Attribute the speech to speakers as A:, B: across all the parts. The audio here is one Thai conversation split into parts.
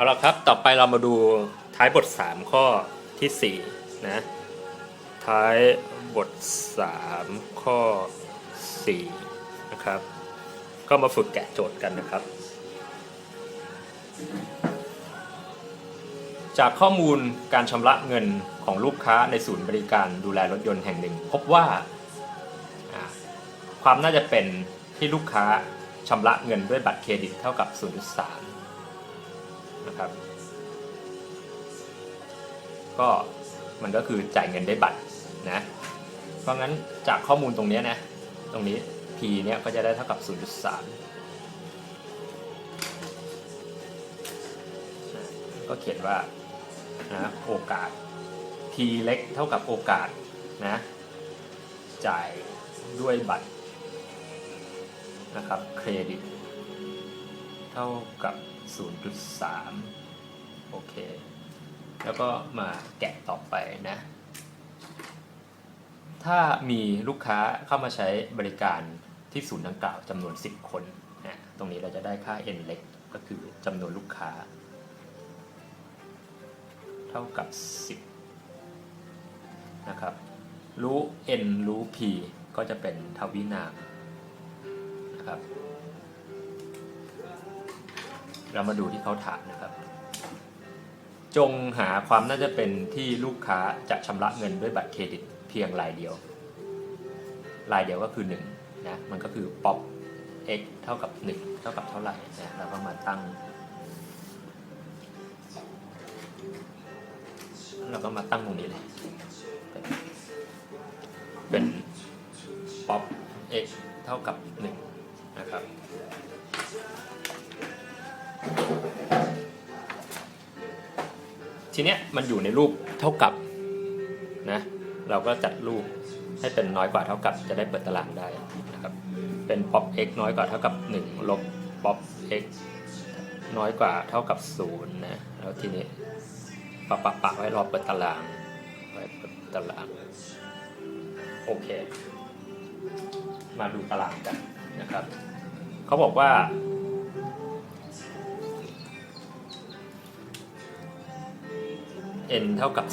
A: เอาละครับ ต่อไปเรามาดูท้ายบท 3 ข้อทีสี่ 4 นะ ท้ายบท 3 ข้อ 4 นะครับ ก็มาฝึกแกะโจทย์กันนะครับ จากข้อมูลการชำระเงินของลูกค้าในศูนย์บริการดูแลรถยนต์แห่งหนึ่ง พบว่าอ่าความน่าจะเป็นที่ลูกค้าชำระเงินด้วยบัตรเครดิตเท่ากับ 0.3 นะครับ ก็มันก็คือจ่ายเงินได้บัตรนะ เพราะงั้นจากข้อมูลตรงนี้นะ ตรงนี้ P เนี่ยก็จะได้เท่ากับ 0.3 ก็เขียนว่านะโอกาส P เล็กเท่ากับโอกาสนะจ่ายด้วยบัตรนะครับเครดิต เท่ากับ 0.3 โอเค แล้วก็มาแกะต่อไปนะ ถ้ามีลูกค้าเข้ามาใช้บริการที่ศูนย์ดังกล่าวจำนวน 10 คนนะตรงนี้เราจะได้ค่า n เล็กก็คือจำนวนลูกค้า เท่ากับ 10 นะครับ รู้ n รู้ p ก็จะเป็นทวินามนะครับ เรามาดูที่เขาถามนะครับ จงหาความน่าจะเป็นที่ลูกค้าจะชำระเงินด้วยบัตรเครดิตเพียงรายเดียว รายเดียวก็คือ1นะมันก็คือ pop x เท่ากับ 1 เท่ากับเท่าไหร่นะเราก็มาตั้ง เราก็มาตั้งตรงนี้เลยเป็นเป็น pop x เท่ากับ 1 นะครับ ทีเนี้ยมันอยู่ในรูปเท่ากับนะเราก็จัดรูปให้เป็นน้อยกว่าเท่ากับจะได้เปิดตารางได้นะครับเป็น pop x น้อยกว่าเท่ากับ 1 ลบ pop x น้อยกว่าเท่ากับ0นะแล้วทีนี้ปะปะปะไว้รอเปิดตารางไว้เปิดตารางโอเค มาดูตารางกันนะครับเขาบอกว่า n เท่ากับ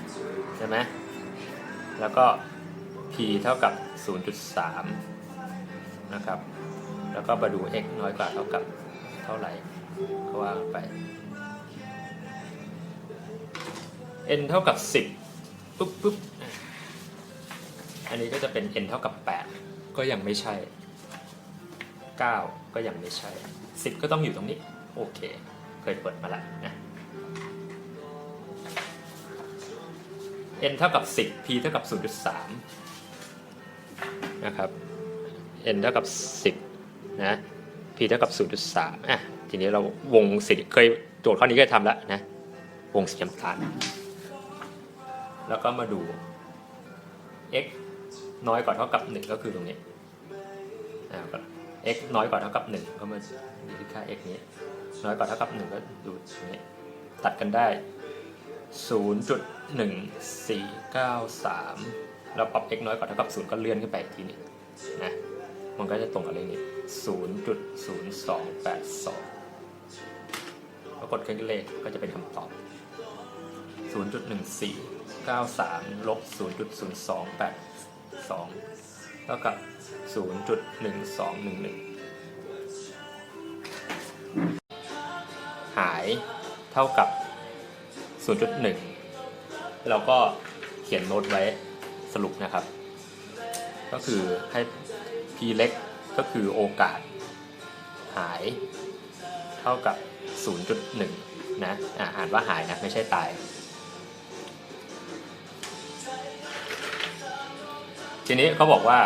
A: 10 ใช่ไหม แล้วก็ p เท่ากับ 0.3 นะครับ แล้วก็มาดู x น้อยกว่าเท่ากับเท่าไหร่ก็ว่าไป n เท่ากับ 10 ปุ๊บปุ๊บอันนี้ก็จะเป็น n เท่ากับ 8 ก็ยังไม่ใช่ 9 ก็ยังไม่ใช่ 10 ก็ต้องอยู่ตรงนี้ โอเค เคยเปิดมาแล้วนะ n เท่ากับ 10 p เท่ากับ 0.3 นะครับ n เท่ากับ 10 นะ p เท่ากับ 0.3 อะ ทีนี้เราวงสีเคยโจทย์ข้อนี้เคยทำแล้วนะ วงสีน้ำตาล แล้วก็มาดู x น้อยกว่าเท่ากับ 1 ก็คือตรงนี้ อ่าก็ x น้อยกว่าเท่ากับ 1 ก็มาดูที่ค่า x นี้ น้อยกว่าเท่ากับ 1 ก็ดูตรงนี้ ตัดกันได้ 0.1493แล้วปรับ x น้อยกว่าเท่ากับ 0 ก็เลื่อนขึ้นไปทีนี้นะมันก็จะตรงกับเลขนี้ 0.0282 ปรากฏเครื่องคิดเลขก็จะเป็นคำตอบ 0.1493 ลบ 0.0282 เท่ากับ 0.1211 หายเท่ากับ 0.1 เราก็เขียนโน้ตไว้สรุปนะครับ ก็คือให้ p เล็กก็คือโอกาสหายเท่ากับ 0.1 นะอ่าอ่านว่าหายนะ ไม่ใช่ตาย ทีนี้เขาบอกว่า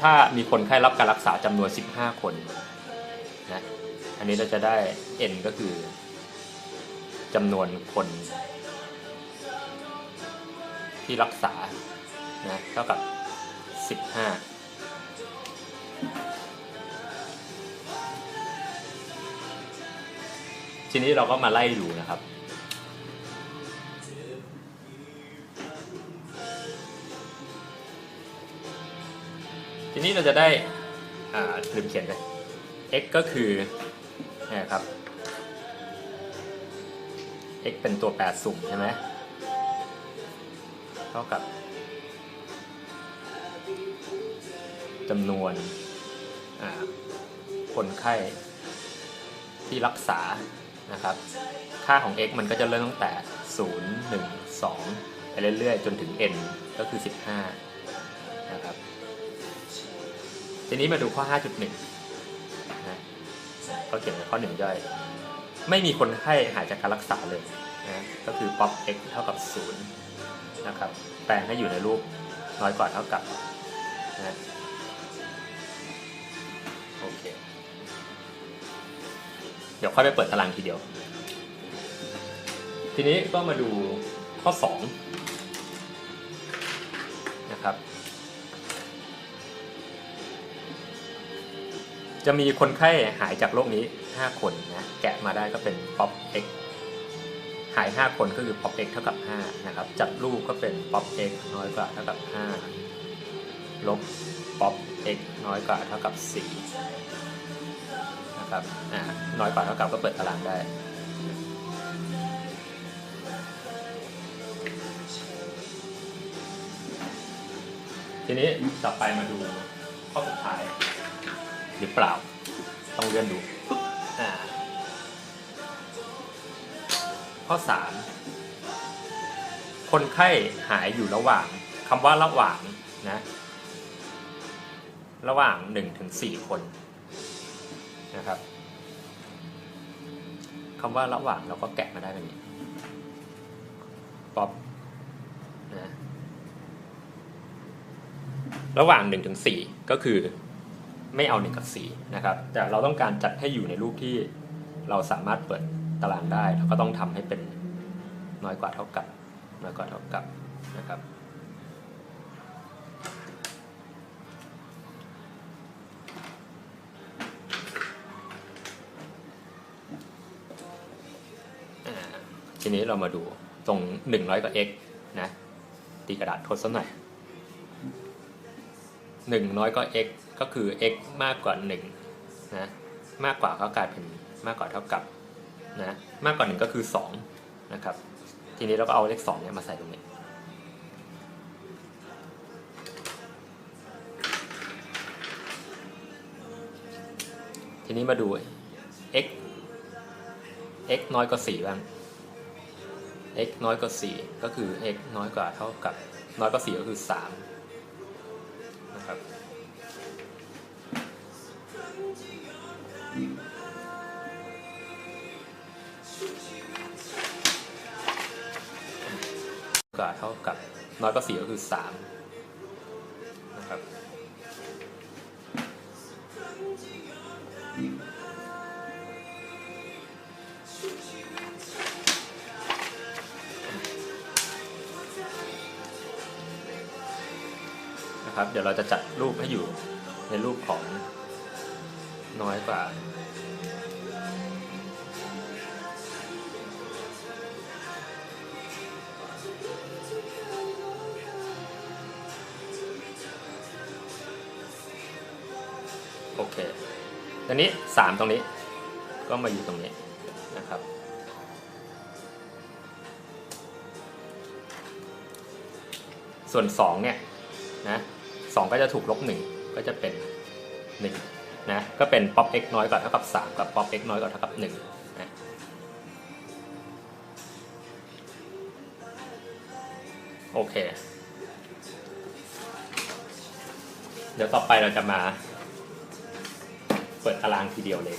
A: ถ้ามีคนไข้รับการรักษาจำนวน 15 คนนะ อันนี้เราจะได้ n ก็คือ จำนวนคนที่รักษานะเท่ากับ 15 ทีนี้เราก็มาไล่ดูนะครับ ทีนี้เราจะได้ อ่าลืมเขียนเลย x ก็คือนะครับ x เป็นตัวแปรสุ่มใช่ไหมเท่ากับจำนวนคนไข้ที่รักษานะครับ ค่าของ x มันก็จะเริ่มตั้งแต่ 0 1 2 ไปเรื่อยๆ จนถึง n ก็คือ 15 นะครับ ทีนี้มาดูข้อ 5.1นะเขาเขียนในข้อ 1 ย่อย ไม่มีคนไข้หายจากการรักษาเลยนะก็คือ pop x เท่ากับ0นะครับแปลงให้อยู่ในรูปน้อยกว่าเท่ากับนะโอเค เดี๋ยวค่อยไปเปิดตารางทีเดียว ทีนี้ก็มาดูข้อ 2 นะครับ จะมีคนไข้หายจากโรคนี้ 5 คนนะแกะมาได้ก็เป็น pop x หาย 5 คนก็คือ pop x เท่ากับ5นะครับจัดรูปก็เป็น pop x น้อยกว่าเท่ากับ 5 ลบ pop x น้อยกว่าเท่ากับ4นะครับอ่าน้อยกว่าเท่ากับก็เปิดตารางได้ทีนี้ต่อไปมาดูข้อสุดท้าย หรือเปล่า ต้องเลื่อนดูปึ๊บอ่าข้อ 3 คนไข้หายอยู่ระหว่างคำว่าระหว่างนะระหว่าง1ถึง4คนนะครับคำว่าระหว่างเราก็แกะมาได้แบบนี้ป๊อปนะระหว่าง1ถึง4ก็คือ ไม่เอา1กับ4นะครับแต่เราต้องการจัดให้อยู่ในรูปที่เราสามารถเปิดตารางได้เราก็ต้องทำให้เป็นน้อยกว่าเท่ากับน้อยกว่าเท่ากับนะครับทีนี้เรามาดูตรง100กับ x นะตีกระดาษทดสักหน่อยหนึ่งน้อยก็ x ก็คือ x มากกว่า1นะมากกว่าก็กลายเป็นมากกว่าเท่ากับนะมากกว่า 1 ก็คือ2นะครับทีนี้เราก็เอาเลข2เนี่ยมาใส่ตรงนี้ทีนี้มาดู x x น้อยกว่า4บ้าง x น้อยกว่า4ก็คือ x น้อยกว่าเท่ากับ น้อยกว่า4ก็คือ3นะครับ กว่าเท่ากับน้อยกว่าสี่ก็คือสามนะครับนะครับ เดี๋ยวเราจะจัดรูปให้อยู่ในรูปของ น้อยกว่าโอเคตอนนี้สามตรงนี้ก็มาอยู่ตรงนี้นะครับ ส่วนสองเนี่ยนะสองก็จะถูกลบหนึ่งก็จะเป็นห นะก็เป็น pop x น้อยกว่าเท่ากับสามกับ pop x น้อยกว่าเท่ากับหนึ่งนะโอเค เดี๋ยวต่อไปเราจะมา เปิดตารางทีเดียวเลย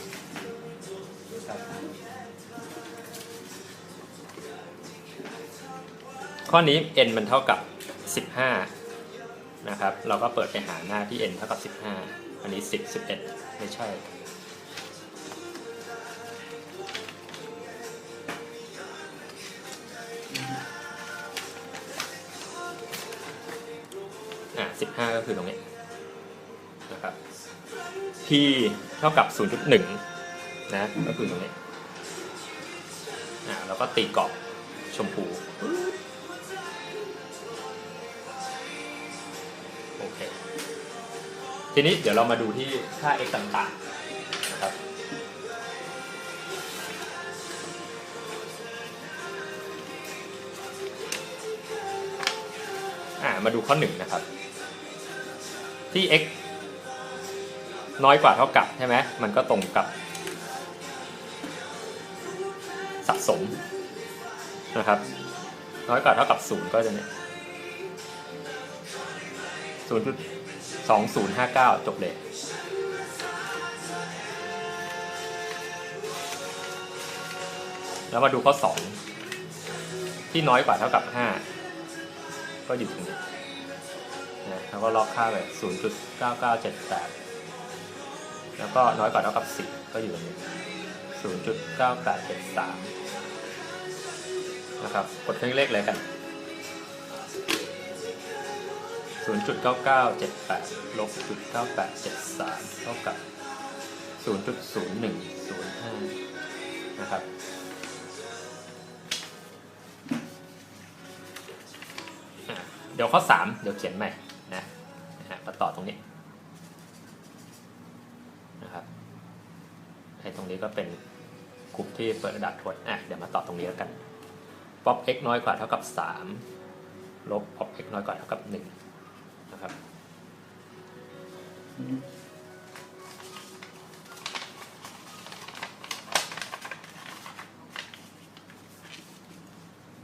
A: ข้อนี้ n มันเท่ากับ 15 นะครับ เราก็เปิดไปหาหน้าที่ n เท่ากับ 15 อันนี้10 11ไม่ใช่อะ15ก็คือตรงนี้นะครับ p เท่ากับ 0.1 นะ ก็คือตรงนี้อ่าแล้วก็ตีกรอบชมพู โอเค ทีนี้เดี๋ยวเรามาดูที่ค่า x ต่างๆนะครับมาดูข้อหนึ่งนะครับ ที่ x น้อยกว่าเท่ากับใช่ไหมมันก็ตรงกับ สะสมนะครับ น้อยกว่าเท่ากับ 0 ก็จะเนี่ยศูนย์จุด สองศูนย์ห้าเก้าจบเลยแล้วมาดูข้อสองที่น้อยกว่าเท่ากับห้าก็อยู่ตรงนี้นะแล้วก็ล็อกค่าไปศูนย์จุดเก้าเก้าเจ็ดแปดแล้วก็น้อยกว่าเท่ากับสิบก็อยู่ตรงนี้ศูนย์จุดเก้าแปดเจ็ดสามนะครับ กดเครื่องเลขเลยกัน 0.9978 ลบ 0.9873 เท่ากับ 0.0105 นะครับ เดี๋ยวข้อ 3 เดี๋ยวเขียนใหม่นะนะฮะมาต่อตรงนี้นะครับไอ้ตรงนี้ก็เป็นกลุ่มที่เปิดระดับทวนอะเดี๋ยวมาต่อตรงนี้แล้วกันป๊อป x น้อยกว่าเท่ากับ 3 ลบป๊อป x น้อยกว่าเท่ากับ 1 นะครับ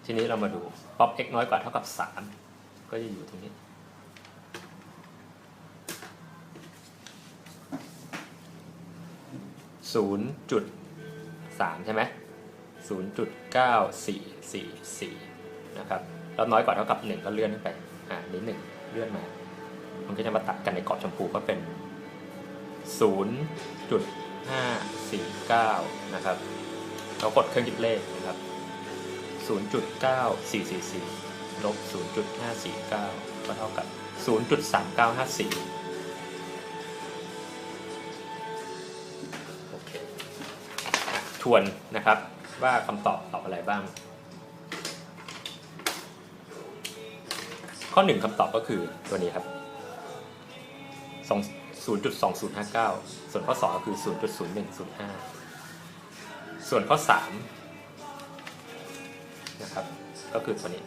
A: ทีนี้เรามาดูป๊อป x น้อยกว่าเท่ากับ 3 ก็จะอยู่ตรงนี้ ศูนย์จุดสามใช่ไหมศูนย์จุดเก้าสี่สี่สี่นะครับ แล้วน้อยกว่าเท่ากับหนึ่งก็เลื่อนขึ้นไป อ่านี้หนึ่งเลื่อนมา มันก็จะมาตัดกันในกรอบชมพูก็เป็นศูนย์จุดห้าสี่เก้านะครับเรากดเครื่องคิดเลขนะครับศูนย์จุดเก้าสี่สี่สี่ลบศูนย์จุดห้าสี่เก้าก็เท่ากับศูนย์จุดสามเก้าห้าสี่โอเคทวนนะครับว่าคำตอบตอบอะไรบ้าง ข้อหนึ่งคำตอบก็คือตัวนี้ครับ 0.2059 ส่วนข้อ2ก็คือ 0.0105 ส่วนข้อ 3 นะครับ ก็คือตัวนี้